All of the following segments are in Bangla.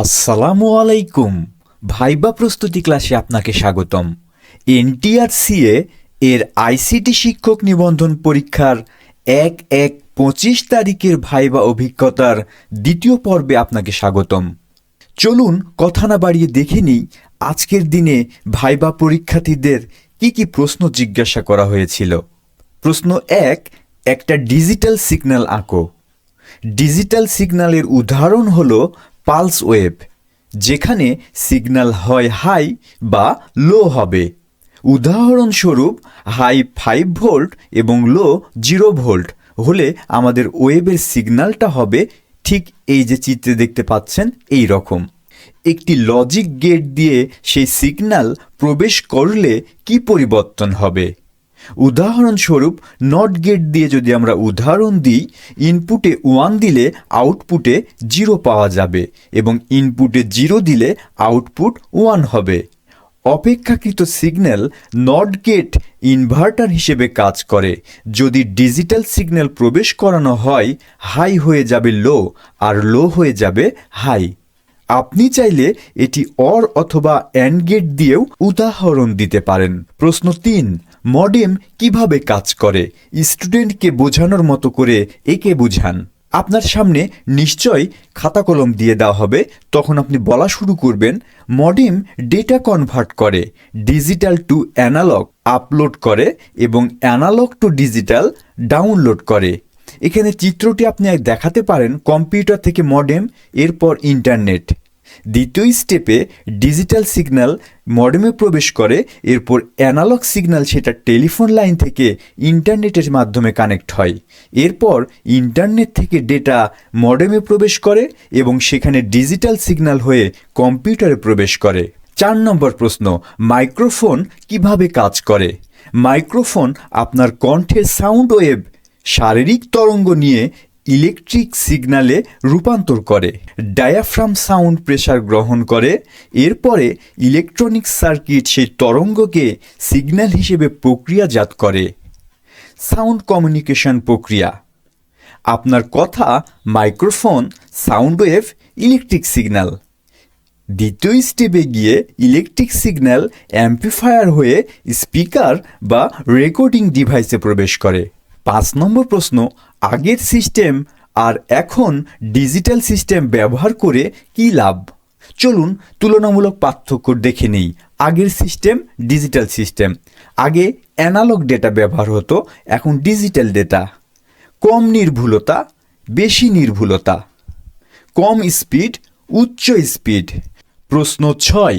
আসসালামু আলাইকুম। ভাইবা প্রস্তুতি ক্লাসে আপনাকে স্বাগতম। এনটিআরসিএ এর আইসিটি শিক্ষক নিবন্ধন পরীক্ষার এক এক পঁচিশ তারিখের ভাইবা অভিজ্ঞতার দ্বিতীয় পর্বে আপনাকে স্বাগতম। চলুন কথা না বাড়িয়ে দেখে নিই আজকের দিনে ভাইবা পরীক্ষার্থীদের কি কি প্রশ্ন জিজ্ঞাসা করা হয়েছিল। প্রশ্ন এক, একটা ডিজিটাল সিগন্যাল আঁকো। ডিজিটাল সিগন্যালের উদাহরণ হলো পালস ওয়েভ যেখানে সিগন্যাল হয় হাই বা লো হবে। উদাহরণস্বরূপ, হাই ফাইভ ভোল্ট এবং লো জিরো ভোল্ট হলে আমাদের ওয়েবের সিগন্যালটা হবে ঠিক এই যে চিত্রে দেখতে পাচ্ছেন এই রকম। একটি লজিক গেট দিয়ে সেই সিগন্যাল প্রবেশ করলে কি পরিবর্তন হবে? উদাহরণস্বরূপ নট গেট দিয়ে যদি আমরা উদাহরণ দিই ইনপুটে ওয়ান দিলে আউটপুটে জিরো পাওয়া যাবে এবং ইনপুটে জিরো দিলে আউটপুট ওয়ান হবে। অপেক্ষাকৃত সিগন্যাল নট গেট ইনভার্টার হিসেবে কাজ করে। যদি ডিজিটাল সিগন্যাল প্রবেশ করানো হয় হাই হয়ে যাবে লো আর লো হয়ে যাবে হাই আপনি চাইলে এটি অর অথবা অ্যান্ড গেট দিয়েও উদাহরণ দিতে পারেন। প্রশ্ন তিন মডেম কীভাবে কাজ করে? স্টুডেন্টকে বোঝানোর মতো করে একে বুঝান। আপনার সামনে নিশ্চয় খাতা কলম দিয়ে দেওয়া হবে। তখন আপনি বলা শুরু করবেন, মডেম ডেটা কনভার্ট করে, ডিজিটাল টু অ্যানালগ আপলোড করে এবং অ্যানালগ টু ডিজিটাল ডাউনলোড করে। এখানে চিত্রটি আপনি দেখাতে পারেন কম্পিউটার থেকে মডেম, এরপর ইন্টারনেট। দ্বিতীয় স্টেপে ডিজিটাল সিগন্যাল মডেমে প্রবেশ করে, এরপর অ্যানালগ সিগন্যাল সেটা টেলিফোন লাইন থেকে ইন্টারনেটের মাধ্যমে কানেক্ট হয়। এরপর ইন্টারনেট থেকে ডেটা মডেমে প্রবেশ করে এবং সেখানে ডিজিটাল সিগন্যাল হয়ে কম্পিউটারে প্রবেশ করে। চার নম্বর প্রশ্ন, মাইক্রোফোন কীভাবে কাজ করে? মাইক্রোফোন আপনার কণ্ঠের সাউন্ড ওয়েভ, শারীরিক তরঙ্গ নিয়ে ইলেকট্রিক সিগনালে রূপান্তর করে, ডায়াফ্রাম সাউন্ড প্রেসার গ্রহণ করে, এরপরে ইলেকট্রনিক সার্কিট সেই তরঙ্গকে সিগন্যাল হিসেবে প্রক্রিয়াজাত করে। সাউন্ড কমিউনিকেশন প্রক্রিয়া। আপনার কথা, microphone, sound wave, electric signal. দ্বিতীয় স্টেপে গিয়ে ইলেকট্রিক সিগন্যাল অ্যাম্পিফায়ার হয়ে স্পিকার বা রেকর্ডিং ডিভাইসে প্রবেশ করে। পাঁচ নম্বর প্রশ্ন, আগের সিস্টেম আর এখন ডিজিটাল সিস্টেম ব্যবহার করে কি লাভ? চলুন তুলনামূলক পার্থক্য দেখে নেই। আগের সিস্টেম ডিজিটাল সিস্টেম আগে অ্যানালগ ডেটা ব্যবহার হতো, এখন ডিজিটাল ডেটা কম নির্ভুলতা, বেশি নির্ভুলতা। কম স্পিড উচ্চ স্পিড প্রশ্ন ছয়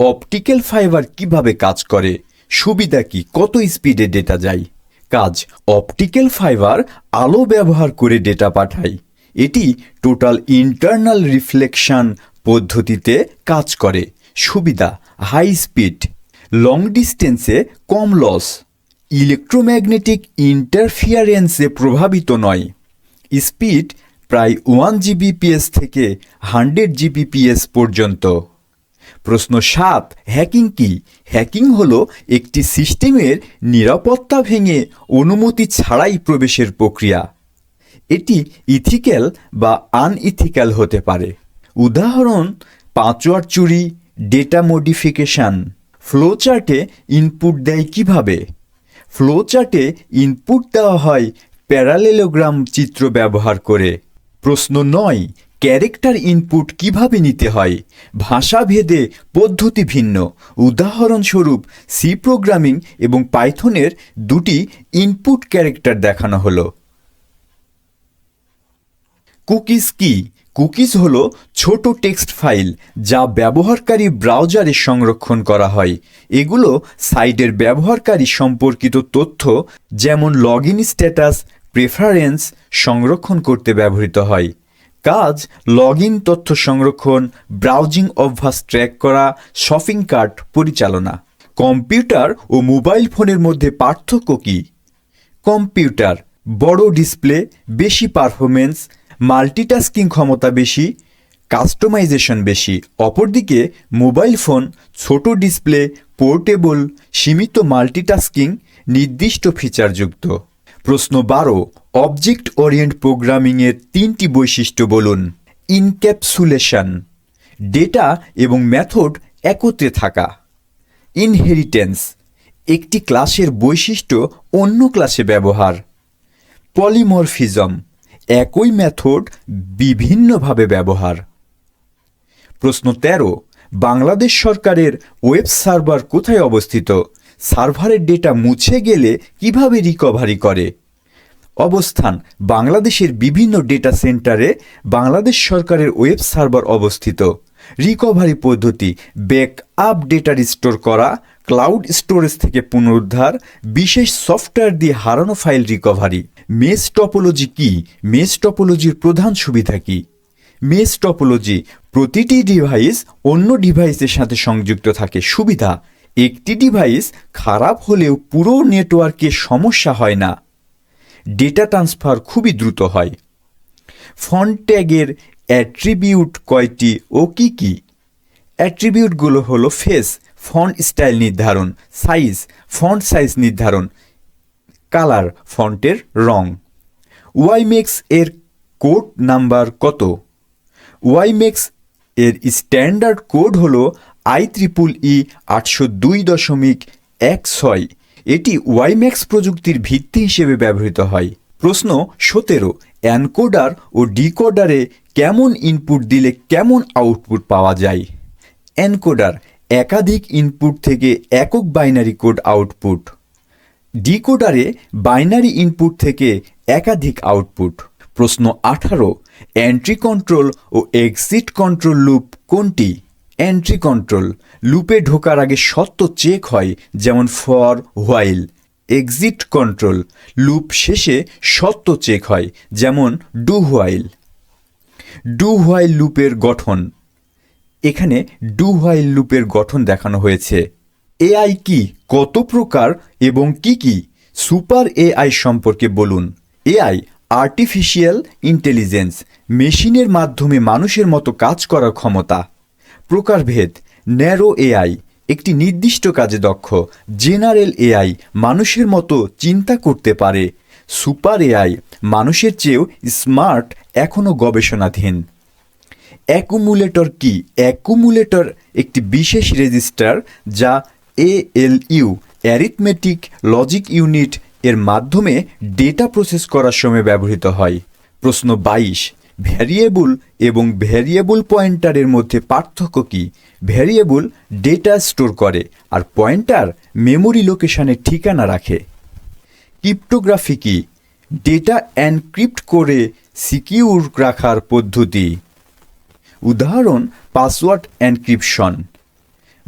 অপটিক্যাল ফাইবার কীভাবে কাজ করে? সুবিধা কি? কত স্পিডে ডেটা যায়? কাজ। অপটিক্যাল ফাইবার আলো ব্যবহার করে ডেটা পাঠায়। এটি টোটাল ইন্টারনাল রিফ্লেকশন পদ্ধতিতে কাজ করে। সুবিধা হাই স্পিড লং ডিস্টেন্সে কম লস ইলেকট্রোম্যাগনেটিক ইন্টারফিয়ারেন্সে প্রভাবিত নয়। স্পিড প্রায় ওয়ান জিবিপিএস থেকে হান্ড্রেড জিবিপিএস পর্যন্ত। প্রশ্ন সাত, হ্যাকিং কি? হ্যাকিং হলো একটি সিস্টেমের নিরাপত্তা ভেঙে অনুমতি ছাড়াই প্রবেশের প্রক্রিয়া। এটি ইথিক্যাল বা আনইথিক্যাল হতে পারে। উদাহরণ, পাঁচওয়ার চুরি, ডেটা মডিফিকেশান। ফ্লোচার্টে ইনপুট দেয় কীভাবে? ফ্লোচার্টে ইনপুট দেওয়া হয় প্যারালেলোগ্রাম চিত্র ব্যবহার করে। প্রশ্ন নয় ক্যারেক্টার ইনপুট কীভাবে নিতে হয়? ভাষাভেদে পদ্ধতি ভিন্ন। উদাহরণস্বরূপ সি প্রোগ্রামিং এবং পাইথনের দুটি ইনপুট ক্যারেক্টার দেখানো হলো। কুকিজ কি? কুকিজ হল ছোট টেক্সট ফাইল যা ব্যবহারকারী ব্রাউজারে সংরক্ষণ করা হয়। এগুলো সাইটের ব্যবহারকারী সম্পর্কিত তথ্য যেমন লগ ইন স্ট্যাটাস প্রেফারেন্স সংরক্ষণ করতে ব্যবহৃত হয়। কাজ লগ ইন তথ্য সংরক্ষণ ব্রাউজিং অভ্যাস ট্র্যাক করা শপিং কার্ট পরিচালনা। কম্পিউটার ও মোবাইল ফোনের মধ্যে পার্থক্য কী? কম্পিউটার, বড় ডিসপ্লে বেশি পারফরমেন্স মাল্টিটাস্কিং ক্ষমতা বেশি কাস্টমাইজেশন বেশি। অপরদিকে মোবাইল ফোন ছোট ডিসপ্লে পোর্টেবল সীমিত মাল্টিটাস্কিং নির্দিষ্ট ফিচারযুক্ত প্রশ্ন বারো অবজেক্ট ওরিয়েন্ট প্রোগ্রামিংয়ের তিনটি বৈশিষ্ট্য বলুন। ইনক্যাপসুলেশন ডেটা এবং মেথড একত্রে থাকা। ইনহেরিটেন্স একটি ক্লাসের বৈশিষ্ট্য অন্য ক্লাসে ব্যবহার। পলিমরফিজম একই মেথড বিভিন্নভাবে ব্যবহার। প্রশ্ন তেরো, বাংলাদেশ সরকারের ওয়েব সার্ভার কোথায় অবস্থিত? সার্ভারের ডেটা মুছে গেলে কীভাবে রিকভারি করে? অবস্থান, বাংলাদেশের বিভিন্ন ডেটা সেন্টারে বাংলাদেশ সরকারের ওয়েব সার্ভার অবস্থিত। রিকভারি পদ্ধতি ব্যাক আপ ডেটা রিস্টোর করা, ক্লাউড স্টোরেজ থেকে পুনরুদ্ধার, বিশেষ সফটওয়্যার দিয়ে হারানো ফাইল রিকভারি। মেস টপোলজি কি? মেস টপোলজির প্রধান সুবিধা কি? মেস টপোলজি প্রতিটি ডিভাইস অন্য ডিভাইসের সাথে সংযুক্ত থাকে। সুবিধা একটি ডিভাইস খারাপ হলেও পুরো নেটওয়ার্কে সমস্যা হয় না। ডেটা ট্রান্সফার খুবই দ্রুত হয়। ফন্ট ট্যাগের অ্যাট্রিবিউট কয়টি ও কি কি? অ্যাট্রিবিউটগুলো হলো ফেস ফন্ট স্টাইল নির্ধারণ সাইজ ফন্ট সাইজ নির্ধারণ কালার ফন্টের রং। ওয়াইমেক্স এর কোড নাম্বার কত? ওয়াইমেক্স এর স্ট্যান্ডার্ড কোড হল আই ত্রিপুল ই আটশো দুই দশমিক এক ছয়। এটি ওয়াইম্যাক্স প্রযুক্তির ভিত্তি হিসেবে ব্যবহৃত হয়। প্রশ্ন, সতেরো অ্যানকোডার ও ডিকোডারে কেমন ইনপুট দিলে কেমন আউটপুট পাওয়া যায়? অ্যানকোডার একাধিক ইনপুট থেকে একক বাইনারি কোড আউটপুট। ডিকোডারে বাইনারি ইনপুট থেকে একাধিক আউটপুট। প্রশ্ন, আঠারো, এন্ট্রি কন্ট্রোল ও এক্সিট কন্ট্রোল লুপ কোনটি? এন্ট্রি কন্ট্রোল লুপে ঢোকার আগে সত্য চেক হয়, যেমন for while exit control loop শেষে সত্য চেক হয়, যেমন ডু হোয়াইল ডু হোয়াইল লুপের গঠন। এখানে ডু হোয়াইল লুপের গঠন দেখানো হয়েছে। এআই কি, কত প্রকার এবং কি কি? সুপার এআই সম্পর্কে বলুন। এআই আর্টিফিশিয়াল ইন্টেলিজেন্স মেশিনের মাধ্যমে মানুষের মতো কাজ করার ক্ষমতা। প্রকারভেদ ন্যারো এআই, একটি নির্দিষ্ট কাজে দক্ষ, জেনারেল এআই, মানুষের মতো চিন্তা করতে পারে। সুপার এআই, মানুষের চেয়েও স্মার্ট, এখনও গবেষণাধীন। অ্যাকুমুলেটর কি? অ্যাকুমুলেটর একটি বিশেষ রেজিস্টার যা এএলইউ, অ্যারিথমেটিক লজিক ইউনিট, এর মাধ্যমে ডেটা প্রসেস করার সময় ব্যবহৃত হয়। প্রশ্ন বাইশ ভ্যারিয়েবল এবং ভ্যারিয়েবল পয়েন্টারের মধ্যে পার্থক্য কি? ভ্যারিয়েবল ডেটা স্টোর করে আর পয়েন্টার মেমোরি লোকেশনের ঠিকানা রাখে। ক্রিপ্টোগ্রাফি কি? ডেটা এনক্রিপ্ট করে সিকিউর রাখার পদ্ধতি। উদাহরণ পাসওয়ার্ড এনক্রিপশন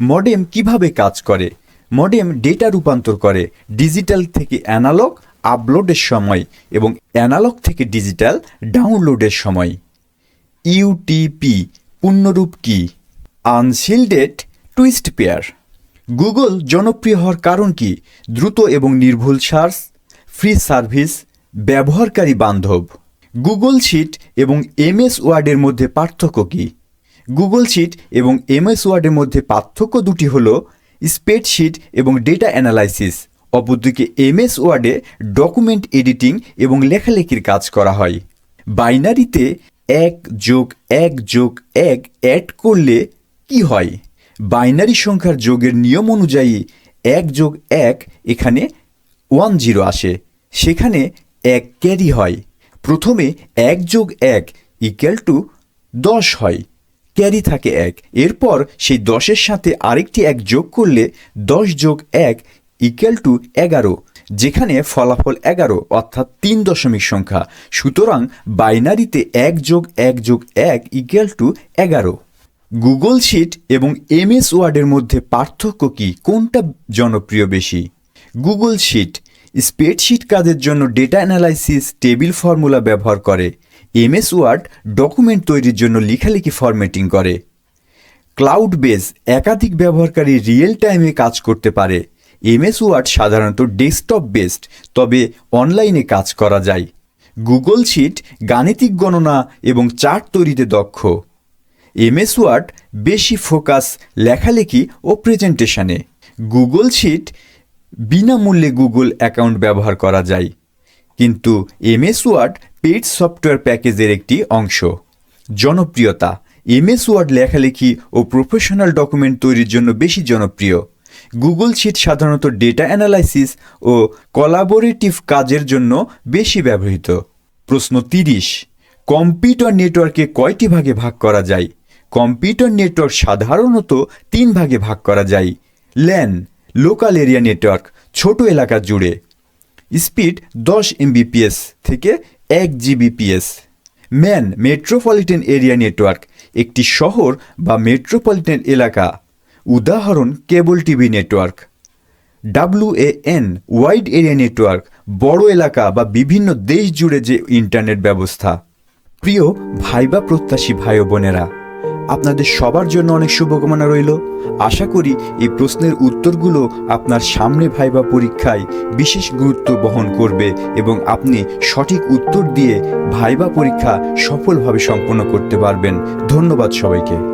মডেম কীভাবে কাজ করে? মডেম ডেটা রূপান্তর করে ডিজিটাল থেকে অ্যানালগ আপলোডের সময় এবং অ্যানালগ থেকে ডিজিটাল ডাউনলোডের সময়। ইউটিপি পূর্ণরূপ কি? আনশিল্ডেড টুইস্ট পেয়ার। গুগল জনপ্রিয় হওয়ার কারণ কি? দ্রুত এবং নির্ভুল সার্চ, ফ্রি সার্ভিস, ব্যবহারকারী বান্ধব। গুগল শিট এবং এমএস ওয়ার্ডের মধ্যে পার্থক্য কি? গুগল শিট এবং এমএস ওয়ার্ডের মধ্যে পার্থক্য দুটি হল স্প্রেডশিট এবং ডেটা অ্যানালাইসিস। অপরদিকে এমএস ওয়ার্ডে ডকুমেন্ট এডিটিং এবং লেখালেখির কাজ করা হয়। বাইনারিতে এক যোগ এক যোগ এক অ্যাড করলে কি হয়? বাইনারি সংখ্যার যোগের নিয়ম অনুযায়ী এক যোগ এক এখানে ওয়ান জিরো আসে। সেখানে এক ক্যারি হয়। প্রথমে এক যোগ এক ইকুয়াল টু দশ হয়। ক্যারি থাকে এক। এরপর সেই দশের সাথে আরেকটি এক যোগ করলে দশ যোগ এক ইকুয়াল টু এগারো, যেখানে ফলাফল এগারো, অর্থাৎ তিন দশমিক সংখ্যা। সুতরাং বাইনারিতে এক যোগ এক যোগ এক ইকুয়াল টু এগারো। গুগল শিট এবং এমএস ওয়ার্ডের মধ্যে পার্থক্য কি? কোনটা জনপ্রিয় বেশি? গুগল শিট স্প্রেডশিট কাজের জন্য ডেটা অ্যানালাইসিস টেবিল ফর্মুলা ব্যবহার করে। এমএস ওয়ার্ড ডকুমেন্ট তৈরির জন্য লেখালেখি ফরম্যাটিং করে। ক্লাউড বেস একাধিক ব্যবহারকারী রিয়েল টাইমে কাজ করতে পারে। এমএস ওয়ার্ড সাধারণত ডেস্কটপ বেসড, তবে অনলাইনে কাজ করা যায়। গুগল শিট, গাণিতিক গণনা এবং চার্ট তৈরিতে দক্ষ। এমএস ওয়ার্ড বেশি ফোকাস লেখালেখি ও প্রেজেন্টেশনে। গুগল শিট, বিনামূল্যে গুগল অ্যাকাউন্ট ব্যবহার করা যায়। কিন্তু এমএস ওয়ার্ড পেড সফটওয়্যার প্যাকেজের একটি অংশ। জনপ্রিয়তা। এমএস ওয়ার্ড লেখালেখি ও প্রফেশনাল ডকুমেন্ট তৈরির জন্য বেশি জনপ্রিয়। গুগল শিট সাধারণত ডেটা অ্যানালাইসিস ও কলাবোরেটিভ কাজের জন্য বেশি ব্যবহৃত। প্রশ্ন তিরিশ কম্পিউটার নেটওয়ার্কে কয়টি ভাগে ভাগ করা যায়? কম্পিউটার নেটওয়ার্ক সাধারণত তিন ভাগে ভাগ করা যায়। ল্যান লোকাল এরিয়া নেটওয়ার্ক ছোট এলাকা জুড়ে। স্পিড দশ এমবিপিএস থেকে এক Gbps MAN metropolitan area network একটি শহর বা মেট্রোপলিটন এলাকা। উদাহরণ, cable TV network. W A N wide area network, বড় এলাকা বা বিভিন্ন দেশ জুড়ে যে ইন্টারনেট ব্যবস্থা। প্রিয় ভাইবা প্রত্যাশী ভাই বোনেরা, আপনাদের সবার জন্য অনেক শুভকামনা রইল। আশা করি এই প্রশ্নের উত্তরগুলো আপনার সামনে ভাইবা পরীক্ষায় বিশেষ গুরুত্ব বহন করবে এবং আপনি সঠিক উত্তর দিয়ে ভাইবা পরীক্ষা সফলভাবে সম্পন্ন করতে পারবেন। ধন্যবাদ সবাইকে।